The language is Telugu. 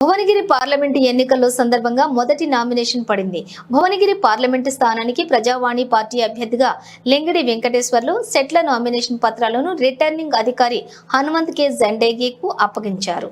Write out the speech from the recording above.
భువనగిరి పార్లమెంటు ఎన్నికల్లో సందర్భంగా మొదటి నామినేషన్ పడింది. భువనగిరి పార్లమెంటు స్థానానికి ప్రజావాణి పార్టీ అభ్యర్థిగా లింగడి వెంకటేశ్వర్లు సెట్ల నామినేషన్ పత్రాలను రిటర్నింగ్ అధికారి హనుమంత్ కె జండేగికు అప్పగించారు.